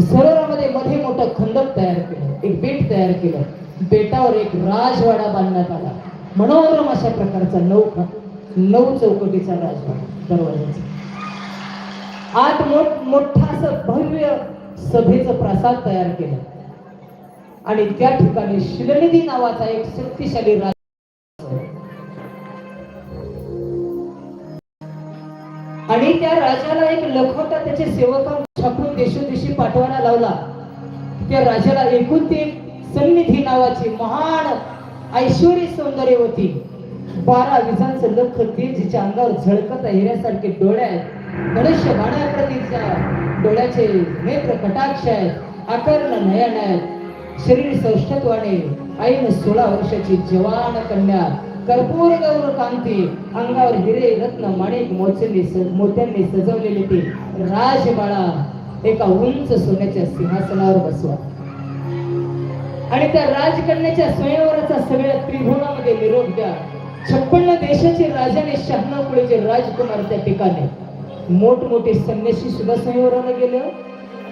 सरोवरामध्ये मध्ये मोठं खंदक तयार केलं एक बेट तयार केलं. बेटावर एक राजवाडा बांधण्यात आला. मनोरम अशा प्रकारचा नऊ नऊ चौकटीचा राजवाडा दरवाजाचा. आत मोठ मोठा असं भव्य सभेचं प्रासाद तयार केलं. आणि त्या ठिकाणी शिलनिधी नावाचा एक शक्तिशाली राज आणि त्या राजाला एक लखोटा त्याचे सेवक छापून लावला. त्या राजाला एकुलती सन्निधी नावाची महान ऐश्वरी सौंदर्यवती बारा विजांचं लख तेज जिच्या अंगावर झळकत हिऱ्यासारखे डोळे आहेत. गणेश बाणाप्रतीच्या डोळ्याचे नेत्र कटाक्ष आहेत. आकर्ण नयन आहेत. शरीर सौष्ठत्वाने आईन सोळा वर्षाची जवान कन्या. कर्पूर गौर कांती. अंगावर हिरे रत्न माणिक मोचनी मोत्यांनी सजवलेले ते राजबाळा एका उंच सोन्याच्या सिंहासनावर बसवा. आणि त्या राजकन्याच्या स्वयंवराचा सगळ्या त्रिभुवनामध्ये निरोप द्या. छप्पन्न देशाचे राजाने शहाण्णव पुढेचे राजकुमार त्या ठिकाणी मोठमोठे संन्याशी सुद्धा स्वयंवराला गेले.